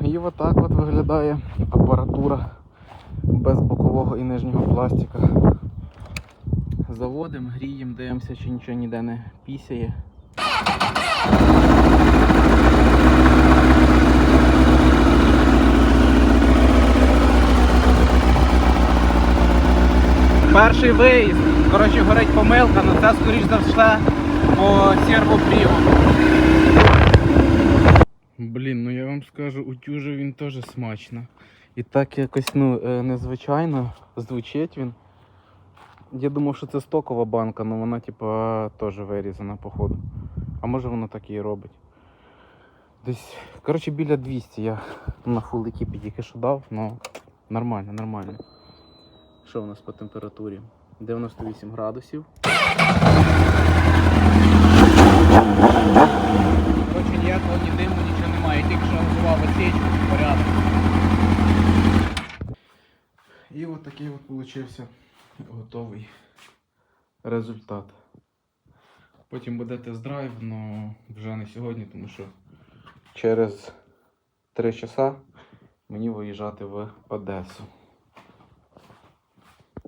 І отак от виглядає апаратура без бокового і нижнього пластика. Заводимо, гріємо, дивимося, чи нічого ніде не пісяє. Перший виїзд. Коротше, горить помилка, але це скоріш за все по сервоприводу. Ну вам скажу, утюжив він теж смачно. І так якось ну, е, незвичайно звучить він. Я думав, що це стокова банка, але вона типа теж вирізана, походу. А може воно так і робить. Десь, коротше, біля 200 я на фул екіпі тільки що дав, але нормально, нормально. Що у нас по температурі? 98 градусів. Коротше, ні нічого немає. Тільки що називав осечку, порядок. І от такий от получився готовий результат. Потім буде тест-драйв, але вже не сьогодні, тому що через 3 часа мені виїжджати в Одесу.